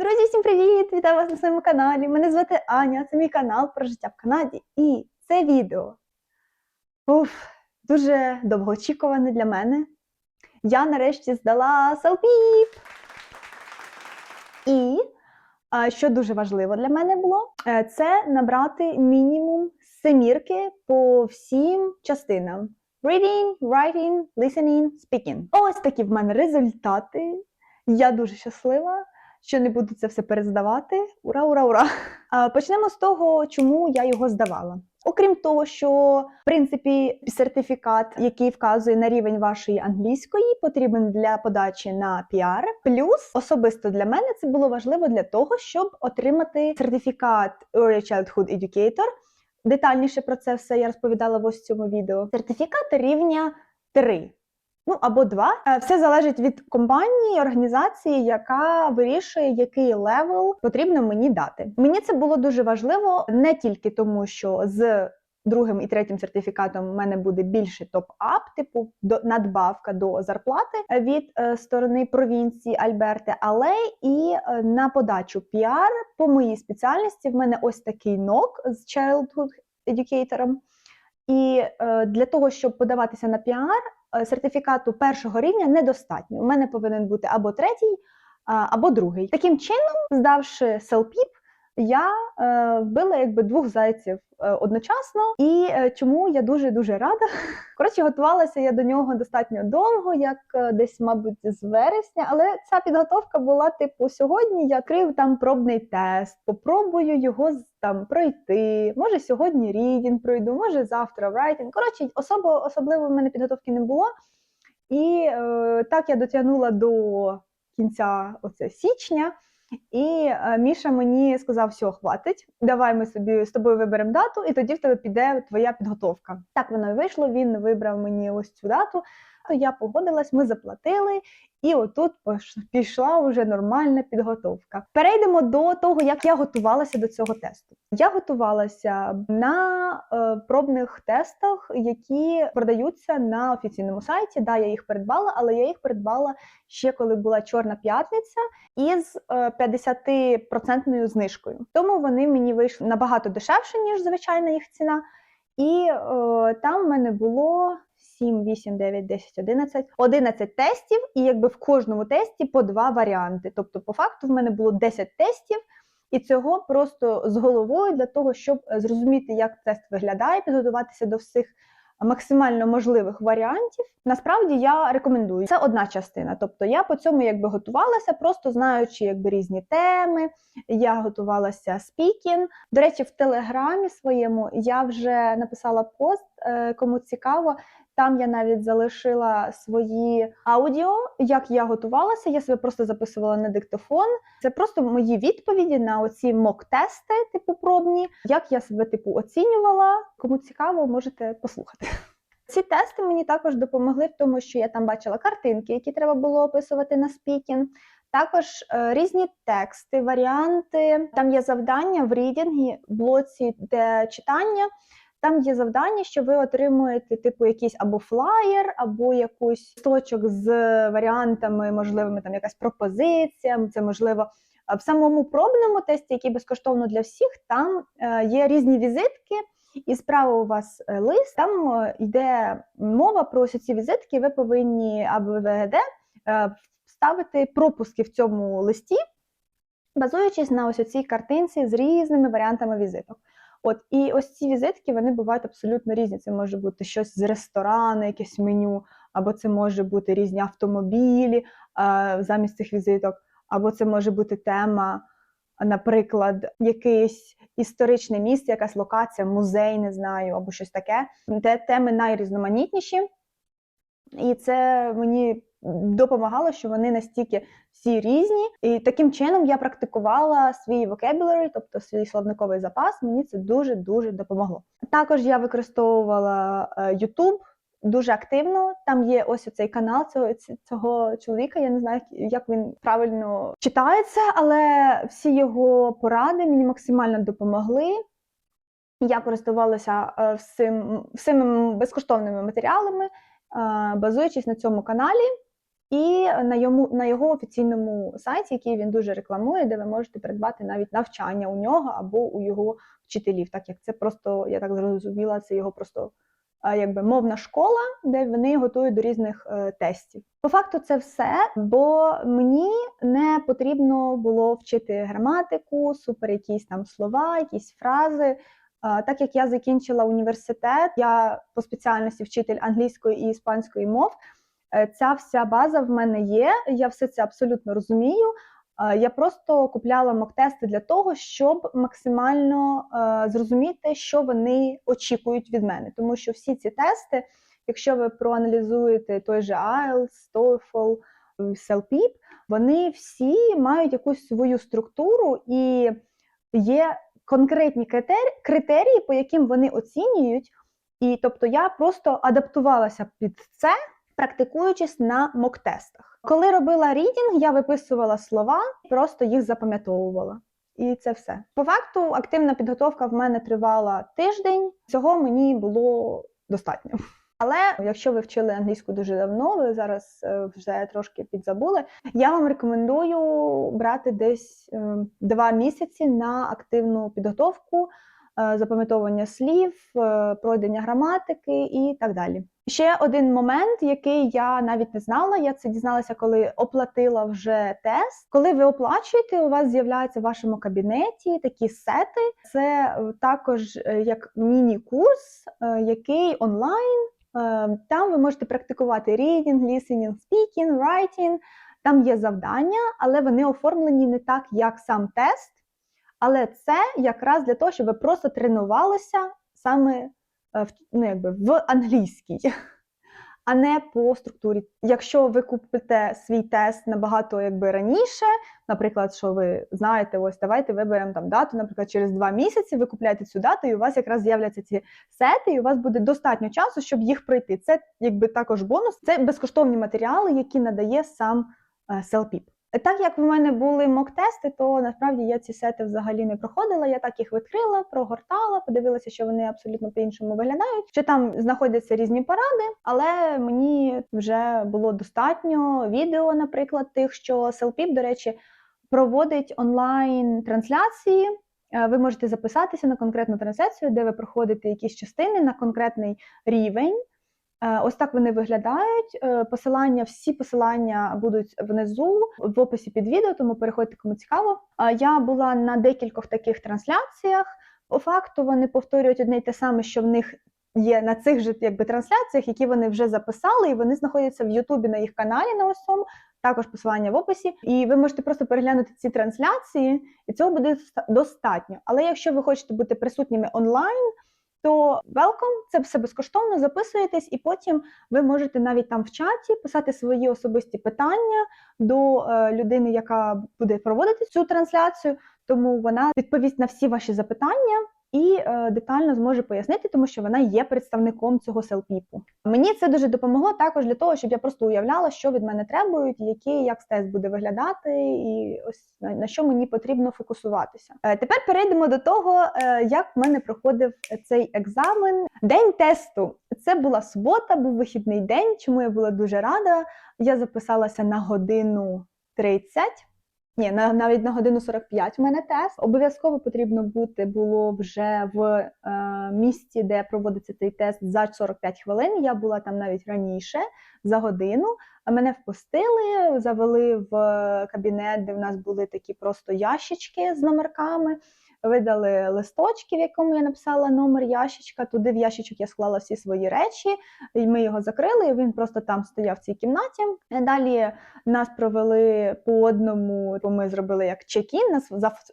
Друзі, всім привіт! Вітаю вас на своєму каналі. Мене звати Аня, це мій канал про життя в Канаді. І це відео уф, дуже довгоочікуване для мене. Я нарешті здала селпіп. І що дуже важливо для мене було, е, це набрати мінімум семірки по всім частинам: reading, writing, listening, speaking. Ось такі в мене результати. Я дуже щаслива що не буду це все перездавати. Ура, ура, ура! Почнемо з того, чому я його здавала. Окрім того, що в принципі сертифікат, який вказує на рівень вашої англійської, потрібен для подачі на піар. Плюс особисто для мене це було важливо для того, щоб отримати сертифікат Early Childhood Educator. Детальніше про це все я розповідала в ось цьому відео. Сертифікат рівня 3. Ну або два. Е, Все залежить від компанії, організації, яка вирішує, який левел потрібно мені дати. Мені це було дуже важливо не тільки тому, що з другим і третім сертифікатом в мене буде більше топ-ап, типу до надбавка до зарплати від е, сторони провінції Альберти, але і е, на подачу піар по моїй спеціальності в мене ось такий нок з childhood educator. І для того, щоб подаватися на піар, сертифікату першого рівня недостатньо. У мене повинен бути або третій, або другий. Таким чином, здавши селпіп, я е, вбила якби двох зайців е, одночасно, і е, чому я дуже дуже рада. Коротше, готувалася я до нього достатньо довго, як десь, мабуть, з вересня. Але ця підготовка була типу сьогодні. Я крив там пробний тест, попробую його там пройти. Може, сьогодні рідінг пройду, може завтра врайтінг. Коротше, особо особливо в мене підготовки не було. І е, так я дотягнула до кінця оце січня. І е, Міша мені сказав: все, хватить, давай ми собі з тобою виберемо дату, і тоді в тебе піде твоя підготовка. Так воно і вийшло. Він вибрав мені ось цю дату. То я погодилась, ми заплатили, і отут пішла вже нормальна підготовка. Перейдемо до того, як я готувалася до цього тесту. Я готувалася на е, пробних тестах, які продаються на офіційному сайті. Да, я їх придбала, але я їх придбала ще коли була Чорна п'ятниця із е, 50% знижкою. Тому вони мені вийшли набагато дешевше, ніж звичайна їх ціна. І е, там в мене було 7, 8, 9, 10, 11, 11 тестів, і якби в кожному тесті по два варіанти. Тобто, по факту, в мене було 10 тестів, і цього просто з головою для того, щоб е, зрозуміти, як тест виглядає, підготуватися до всіх максимально можливих варіантів. Насправді я рекомендую. Це одна частина. Тобто я по цьому якби готувалася, просто знаючи якби різні теми. Я готувалася спікін. До речі, в телеграмі своєму я вже написала пост, е, кому цікаво. Там я навіть залишила свої аудіо, як я готувалася. Я себе просто записувала на диктофон. Це просто мої відповіді на оці мок-тести, типу пробні, як я себе типу оцінювала. Кому цікаво, можете послухати. Ці тести мені також допомогли в тому, що я там бачила картинки, які треба було описувати на спікінг. Також е, різні тексти, варіанти. Там є завдання в рідінгі, блоці де читання. Там є завдання, що ви отримуєте типу якийсь або флаєр, або якийсь листочок з варіантами, можливими там якась пропозиція. Це можливо в самому пробному тесті, який безкоштовно для всіх, там е, є різні візитки. І справа у вас е, лист, там е, йде мова про ось ці візитки. Ви повинні або ВГД е, вставити пропуски в цьому листі, базуючись на ось цій картинці з різними варіантами візиток. От і ось ці візитки вони бувають абсолютно різні. Це може бути щось з ресторану, якесь меню, або це може бути різні автомобілі замість цих візиток, або це може бути тема, наприклад, якийсь історичне місце, якась локація, музей, не знаю, або щось таке. Де теми найрізноманітніші. І це мені допомагало, що вони настільки всі різні. І таким чином я практикувала свій vocabulary, тобто свій словниковий запас. Мені це дуже дуже допомогло. Також я використовувала е, YouTube дуже активно. Там є ось оцей канал цього, цього чоловіка. Я не знаю, як він правильно читається, але всі його поради мені максимально допомогли. Я користувалася е, всім, всіми безкоштовними матеріалами, е, базуючись на цьому каналі. І на йому на його офіційному сайті, який він дуже рекламує, де ви можете придбати навіть навчання у нього або у його вчителів, так як це просто, я так зрозуміла, це його просто якби мовна школа, де вони готують до різних е, тестів. По факту, це все, бо мені не потрібно було вчити граматику, супер якісь там слова, якісь фрази. Так як я закінчила університет, я по спеціальності вчитель англійської і іспанської мов. Е, Ця вся база в мене є. Я все це абсолютно розумію. Е, Я просто купляла мок-тести для того, щоб максимально е, зрозуміти, що вони очікують від мене. Тому що всі ці тести, якщо ви проаналізуєте той же IELTS, TOEFL, CELPIP, вони всі мають якусь свою структуру і є конкретні критерії, по яким вони оцінюють. І тобто я просто адаптувалася під це, практикуючись на мок-тестах. Коли робила рідінг, я виписувала слова, просто їх запам'ятовувала. І це все. По факту, активна підготовка в мене тривала тиждень. Цього мені було достатньо. Але якщо ви вчили англійську дуже давно, ви зараз е, вже трошки підзабули. Я вам рекомендую брати десь е, два місяці на активну підготовку, запам'ятовування слів, е, пройдення граматики і так далі. Ще один момент, який я навіть не знала, я це дізналася, коли оплатила вже тест. Коли ви оплачуєте, у вас з'являються в вашому кабінеті такі сети. Це е, також е, як міні-курс, е, який онлайн. Е, Там ви можете практикувати reading, listening, speaking, writing. Там є завдання, але вони оформлені не так, як сам тест. Але це якраз для того, щоб ви просто тренувалися саме е, в, ну, якби, в англійській, а не по структурі. Якщо ви купите свій тест набагато якби, раніше, наприклад, що ви знаєте, ось давайте виберемо там дату, наприклад, через два місяці ви купляєте цю дату, і у вас якраз з'являться ці сети, і у вас буде достатньо часу, щоб їх пройти. Це якби також бонус. Це безкоштовні матеріали, які надає сам Селпіп. Так як в мене були мок-тести, то насправді я ці сети взагалі не проходила. Я так їх відкрила, прогортала, подивилася, що вони абсолютно по-іншому виглядають. Що там знаходяться різні поради, але мені вже було достатньо відео, наприклад, тих, що Селпіп, до речі, проводить онлайн трансляції. Е, Ви можете записатися на конкретну трансляцію, де ви проходите якісь частини на конкретний рівень. Е, Ось так вони виглядають. Е, Посилання, всі посилання будуть внизу в описі під відео, тому переходьте, кому цікаво. Е, Я була на декількох таких трансляціях. По факту вони повторюють одне й те саме, що в них є на цих же якби трансляціях, які вони вже записали, і вони знаходяться в Ютубі на їх каналі на ось цьому. Також посилання в описі, і ви можете просто переглянути ці трансляції, і цього буде достатньо. Але якщо ви хочете бути присутніми онлайн, то welcome, це все безкоштовно, записуєтесь, і потім ви можете навіть там в чаті писати свої особисті питання до е, людини, яка буде проводити цю трансляцію. Тому вона відповість на всі ваші запитання і е, детально зможе пояснити, тому що вона є представником цього селпіпу. Мені це дуже допомогло також для того, щоб я просто уявляла, що від мене требують, який як тест буде виглядати, і ось на, на що мені потрібно фокусуватися. Е, тепер перейдемо до того, е, як в мене проходив цей екзамен. День тесту. Це була субота, був вихідний день. Чому я була дуже рада? Я записалася на годину 30. Ні, на, навіть на годину 45 в мене тест. Обов'язково потрібно бути було вже в е, місці, де проводиться цей тест за 45 хвилин. Я була там навіть раніше за годину. Мене впустили, завели в кабінет, де в нас були такі просто ящички з номерками. Видали листочки, в якому я написала номер ящичка. Туди в ящичок я склала всі свої речі, і ми його закрили. і Він просто там стояв в цій кімнаті. Далі нас провели по одному, бо ми зробили як чек-ін, нас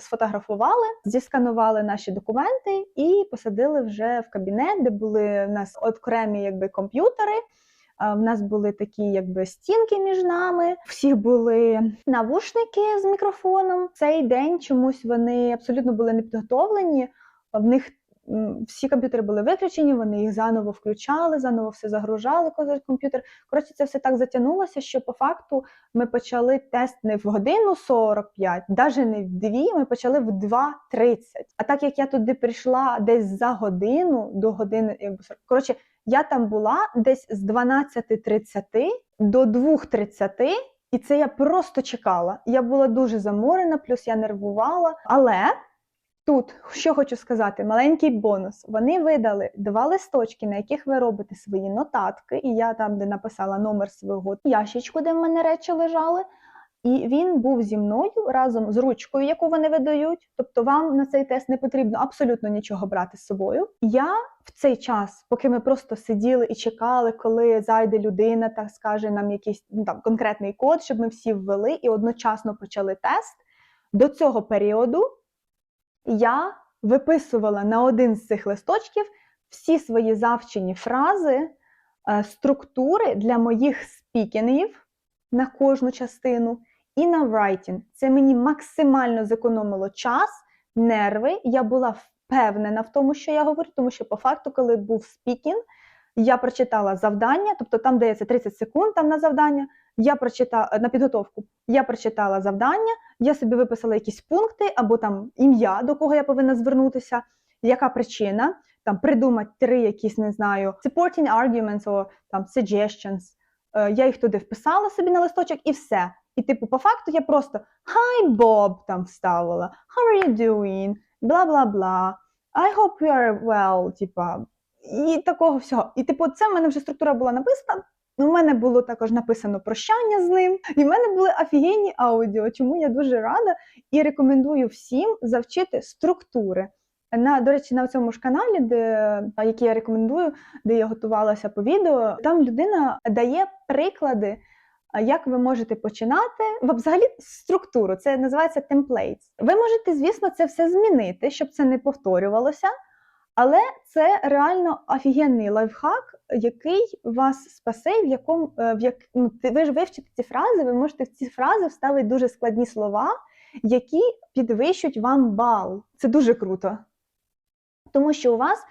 сфотографували, зісканували наші документи і посадили вже в кабінет, де були в нас окремі якби комп'ютери. В нас були такі якби стінки між нами. Всіх були навушники з мікрофоном. Цей день чомусь вони абсолютно були не підготовлені. В них всі комп'ютери були виключені, вони їх заново включали, заново все загружали комп'ютер. Коротше, це все так затягнулося, що по факту ми почали тест не в годину 45, навіть не в дві, ми почали в 2.30. А так як я туди прийшла десь за годину до години, якби 40, коротше, я там була десь з 12.30 до 2.30, і це я просто чекала. Я була дуже заморена, плюс я нервувала. Але тут, що хочу сказати, маленький бонус. Вони видали два листочки, на яких ви робите свої нотатки, і я там, де написала номер свого ящичку, де в мене речі лежали. І він був зі мною разом з ручкою, яку вони видають. Тобто, вам на цей тест не потрібно абсолютно нічого брати з собою. Я в цей час, поки ми просто сиділи і чекали, коли зайде людина та скаже нам якийсь ну, там конкретний код, щоб ми всі ввели і одночасно почали тест. До цього періоду я виписувала на один з цих листочків всі свої завчені фрази, е, структури для моїх спікінгів на кожну частину і на writing. Це мені максимально зекономило час, нерви. Я була впевнена в тому, що я говорю, тому що по факту, коли був спікінг, я прочитала завдання, тобто там дається 30 секунд там на завдання. Я прочитала на підготовку. Я прочитала завдання, я собі виписала якісь пункти або там ім'я, до кого я повинна звернутися, яка причина, там придумати три якісь, не знаю, supporting arguments or там suggestions. Е, Я їх туди вписала собі на листочок і все. І, типу, по факту я просто Hi, Bob там вставила, How are you doing? Бла бла бла. I hope you are well, типа, і такого всього. І, типу, це в мене вже структура була написана. У мене було також написано прощання з ним, і в мене були офігенні аудіо, чому я дуже рада і рекомендую всім завчити структури. На, до речі, на цьому ж каналі, де, який я рекомендую, де я готувалася по відео, там людина дає приклади, як ви можете починати взагалі структуру. Це називається templates. Ви можете, звісно, це все змінити, щоб це не повторювалося. Але це реально офігенний лайфхак, який вас спасе, в якому е, в як ну, ви ж вивчите ці фрази, ви можете в ці фрази вставити дуже складні слова, які підвищують вам бал. Це дуже круто. Тому що у вас,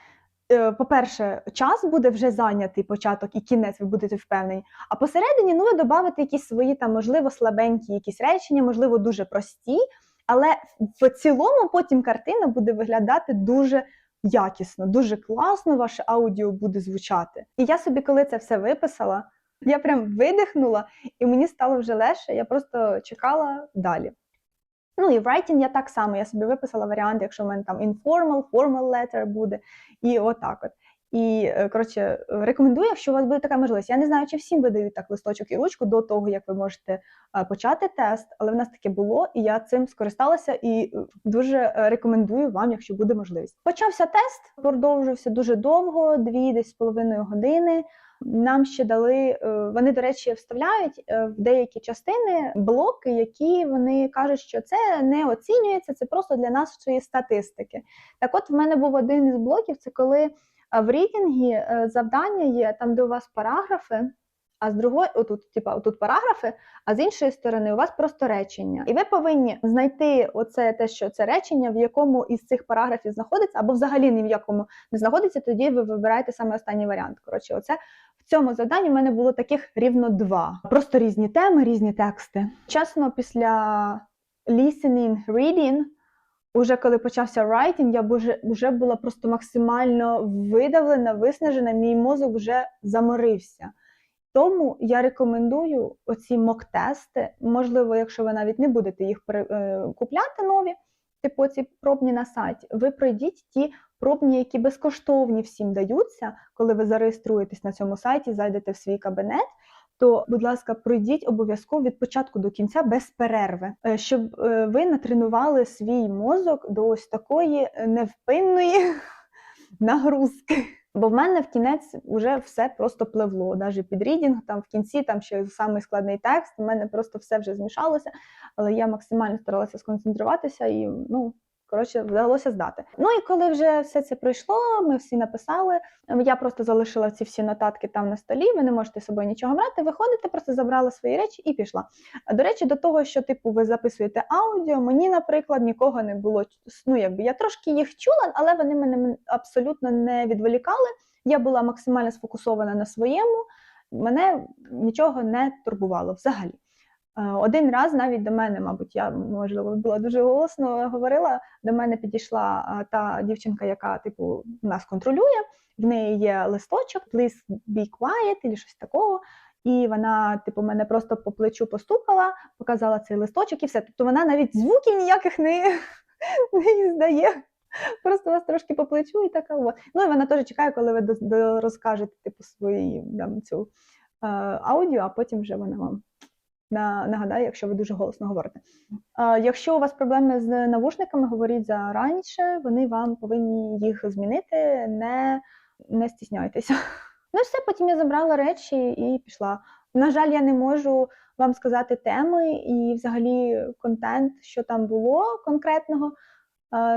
по-перше, час буде вже зайнятий початок і кінець, ви будете впевнені. А посередині ну, ви додавите якісь свої там, можливо, слабенькі якісь речення, можливо, дуже прості, але в цілому потім картина буде виглядати дуже якісно, дуже класно ваше аудіо буде звучати. І я собі, коли це все виписала, я прям видихнула, і мені стало вже легше, я просто чекала далі. Ну і writing я так само, я собі виписала варіант, якщо в мене там informal, formal letter буде, і отак от. І е, коротше, рекомендую, якщо у вас буде така можливість. Я не знаю, чи всім видають так листочок і ручку до того, як ви можете е, почати тест, але в нас таке було, і я цим скористалася і е, дуже рекомендую вам, якщо буде можливість. Почався тест, продовжився дуже довго, дві десь з половиною години. Нам ще дали, е, вони, до речі, вставляють е, в деякі частини блоки, які вони кажуть, що це не оцінюється, це просто для нашої статистики. Так от в мене був один із блоків, це коли е, в рідінгі завдання є там, де у вас параграфи, а з другої, отут, типа, отут параграфи, а з іншої сторони у вас просто речення. І ви повинні знайти оце те, що це речення, в якому із цих параграфів знаходиться, або взагалі ні в якому не знаходиться, тоді ви вибираєте саме останній варіант. Коротше, оце цьому завданні в мене було таких рівно два. Просто різні теми, різні тексти. Чесно, після listening, reading, уже коли почався writing, я б уже, вже була просто максимально видавлена, виснажена, мій мозок вже заморився. Тому я рекомендую оці мок-тести. Можливо, якщо ви навіть не будете їх е, купляти нові, типу ці пробні на сайті, ви пройдіть ті пробні, які безкоштовні всім даються, коли ви зареєструєтесь на цьому сайті, зайдете в свій кабінет. То, будь ласка, пройдіть обов'язково від початку до кінця без перерви, е, щоб е, ви натренували свій мозок до ось такої е, невпинної нагрузки. Бо в мене в кінець вже все просто пливло. Навіть під рідінг, там в кінці там ще самий складний текст. У мене просто все вже змішалося, але я максимально старалася сконцентруватися і ну. Коротше, вдалося здати. Ну і коли вже все це пройшло, ми всі написали. Я просто залишила ці всі нотатки там на столі. Ви не можете з собою нічого брати. Виходите, просто забрала свої речі і пішла. До речі, до того, що типу ви записуєте аудіо, мені, наприклад, нікого не було. Ну, якби я трошки їх чула, але вони мене абсолютно не відволікали. Я була максимально сфокусована на своєму, мене нічого не турбувало взагалі. Е, Один раз навіть до мене, мабуть, я можливо була дуже голосно говорила. До мене підійшла та дівчинка, яка типу нас контролює. В неї є листочок, please be quiet, або щось такого. і вона, типу, мене просто по плечу постукала, показала цей листочок і все. Тобто вона навіть звуків ніяких не, не здає. Просто вас трошки по плечу і така от. Ну і вона теж чекає, коли ви розкажете типу, свої там, цю е, аудіо, а потім вже вона вам на, нагадає, якщо ви дуже голосно говорите. Е, якщо у вас проблеми з навушниками, говоріть зараніше, вони вам повинні їх змінити, не, не стісняйтеся. Ну все, потім я забрала речі і пішла. На жаль, я не можу вам сказати теми і взагалі контент, що там було конкретного,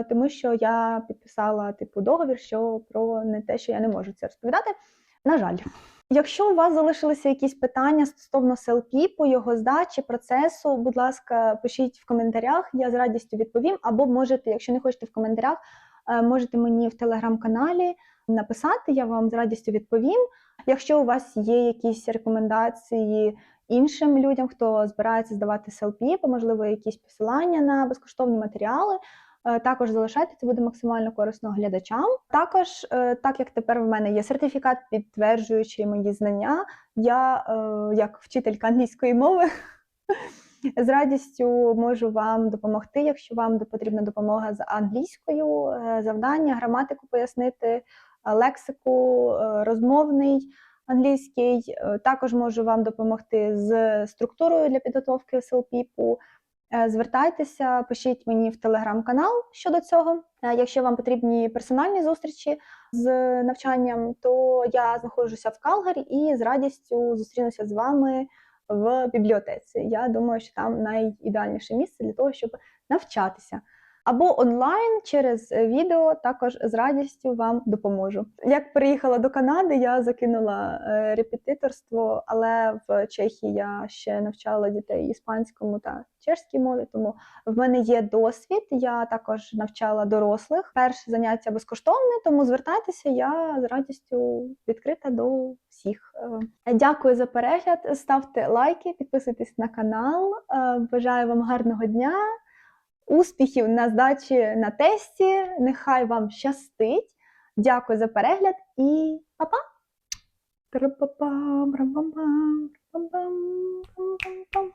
тому що я підписала типу договір, що про не те, що я не можу це розповідати. На жаль. Якщо у вас залишилися якісь питання стосовно селпі по його здачі, процесу, будь ласка, пишіть в коментарях, я з радістю відповім. Або можете, якщо не хочете в коментарях, е, можете мені в телеграм-каналі написати, я вам з радістю відповім. Якщо у вас є якісь рекомендації іншим людям, хто збирається здавати або, можливо, якісь посилання на безкоштовні матеріали. Е, Також залишайте, це буде максимально корисно глядачам. Також, е, так як тепер в мене є сертифікат, підтверджуючи мої знання, я, е, як вчителька англійської мови, з радістю можу вам допомогти, якщо вам потрібна допомога з англійською, завдання, граматику пояснити, лексику, розмовний англійський. Також можу вам допомогти з структурою для підготовки селпіпу. Е, Звертайтеся, пишіть мені в телеграм-канал щодо цього. Е, Якщо вам потрібні персональні зустрічі з навчанням, то я знаходжуся в Калгарі і з радістю зустрінуся з вами в бібліотеці. Я думаю, що там найідеальніше місце для того, щоб навчатися. Або онлайн через відео також з радістю вам допоможу. Як приїхала до Канади, я закинула е, репетиторство, але в Чехії я ще навчала дітей іспанському та чешській мові, тому в мене є досвід. Я також навчала дорослих. Перше заняття безкоштовне, тому звертайтеся. Я з радістю відкрита до всіх. Е, Дякую за перегляд. Ставте лайки, підписуйтесь на канал. Е, Бажаю вам гарного дня. Успіхів на здачі на тесті. Нехай вам щастить. Дякую за перегляд і па-па! Рам-пам-пам.